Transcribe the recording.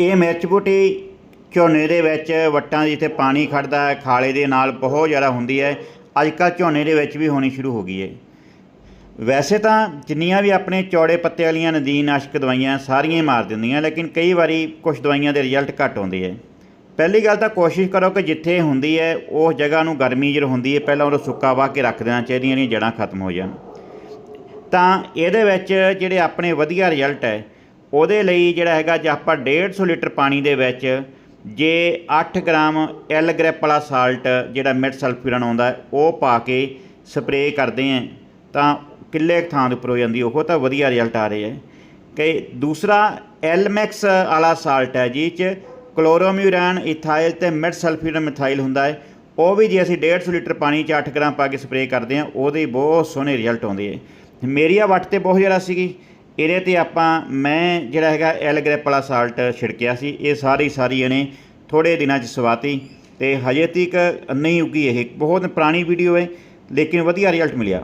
ਇਹ ਮਿਰਚ ਬੂਟੀ ਝੋਨੇ ਦੇ ਵਿੱਚ ਵੱਟਾਂ ਜਿੱਥੇ ਪਾਣੀ ਖੜਦਾ ਹੈ, ਖਾਲੇ ਦੇ ਨਾਲ ਬਹੁਤ ਜ਼ਿਆਦਾ ਹੁੰਦੀ ਹੈ। ਅੱਜ ਕੱਲ੍ਹ ਝੋਨੇ ਦੇ ਵਿੱਚ ਵੀ ਹੋਣੀ ਸ਼ੁਰੂ ਹੋ ਗਈ ਹੈ। ਵੈਸੇ ਤਾਂ ਜਿੰਨੀਆਂ ਵੀ ਆਪਣੇ ਚੌੜੇ ਪੱਤੇ ਵਾਲੀਆਂ ਨਦੀਨਾਸ਼ਕ ਦਵਾਈਆਂ ਸਾਰੀਆਂ ਹੀ ਮਾਰ ਦਿੰਦੀਆਂ, ਲੇਕਿਨ ਕਈ ਵਾਰੀ ਕੁਝ ਦਵਾਈਆਂ ਦੇ ਰਿਜ਼ਲਟ ਘੱਟ ਆਉਂਦੇ ਹੈ। ਪਹਿਲੀ ਗੱਲ ਤਾਂ ਕੋਸ਼ਿਸ਼ ਕਰੋ ਕਿ ਜਿੱਥੇ ਹੁੰਦੀ ਹੈ, ਉਸ ਜਗ੍ਹਾ ਨੂੰ ਗਰਮੀ ਜਦੋਂ ਹੁੰਦੀ ਹੈ, ਪਹਿਲਾਂ ਉਹਨੂੰ ਸੁੱਕਾ ਵਾਹ ਕੇ ਰੱਖ ਦੇਣਾ ਚਾਹੀਦੀਆਂ ਇਹਦੀਆਂ ਜੜ੍ਹਾਂ ਖਤਮ ਹੋ ਜਾਣ। ਤਾਂ ਇਹਦੇ ਵਿੱਚ ਜਿਹੜੇ ਆਪਣੇ ਵਧੀਆ ਰਿਜ਼ਲਟ ਹੈ ਉਹਦੇ ਲਈ ਜਿਹੜਾ ਹੈਗਾ ਜੇ ਆਪਾਂ 150 ਲੀਟਰ ਪਾਣੀ ਦੇ ਵਿੱਚ ਜੇ 8 ਗ੍ਰਾਮ ਐਲ ਗ੍ਰੈਪ ਵਾਲਾ ਸਾਲਟ ਜਿਹੜਾ ਮਿਡ ਸਲਫਿਊਰਨ ਆਉਂਦਾ ਉਹ ਪਾ ਕੇ ਸਪਰੇਅ ਕਰਦੇ ਆਂ ਤਾਂ ਕਿੱਲੇ ਕੁ ਥਾਂ ਦੇ ਉੱਪਰ ਹੋ ਜਾਂਦੀ ਉਹ ਤਾਂ ਵਧੀਆ ਰਿਜ਼ਲਟ ਆ ਰਹੇ ਹੈ। ਕਿ ਦੂਸਰਾ ਐਲ ਮੈਕਸ ਵਾਲਾ ਸਾਲਟ ਹੈ ਜਿਹ ਚ ਕਲੋਰੋਮਿਊਰਾਨ, ਇਥਾਈਲ ਤੇ ਮਿਡ ਸਲਫਿਊਰਨ ਮਿਥਾਈਲ ਹੁੰਦਾ ਹੈ। ਉਹ ਵੀ ਜੇ ਅਸੀਂ 150 ਲੀਟਰ ਪਾਣੀ ਚ 8 ਗ੍ਰਾਮ ਪਾ ਕੇ ਸਪਰੇਅ ਕਰਦੇ ਹਾਂ, ਉਹਦੇ ਬਹੁਤ ਸੋਹਣੇ ਰਿਜ਼ਲਟ ਆਉਂਦੇ ਹੈ। ਮੇਰੀ ਆ ਵੱਟ ਤੇ ਬਹੁਤ ਜ਼ਿਆਦਾ ਸੀਗੀ। ਇਹਦੇ ਤੇ ਆਪਾਂ, ਮੈਂ ਜਿਹੜਾ ਹੈਗਾ ਐਲ ਗ੍ਰੈਪ ਵਾਲਾ ਸਾਲਟ ਛਿੜਕਿਆ ਸੀ, ਇਹ ਸਾਰੀ ਸਾਰੀ ਇਹਨੇ ਥੋੜੇ ਦਿਨਾਂ ਚ ਸਵਾਤੀ ਤੇ ਹਜੇ ਤੱਕ ਨਹੀਂ ਉੱਗੀ ਇਹ। ਬਹੁਤ ਪੁਰਾਣੀ ਵੀਡੀਓ ਹੈ, ਲੇਕਿਨ ਵਧੀਆ ਰਿਜ਼ਲਟ ਮਿਲਿਆ।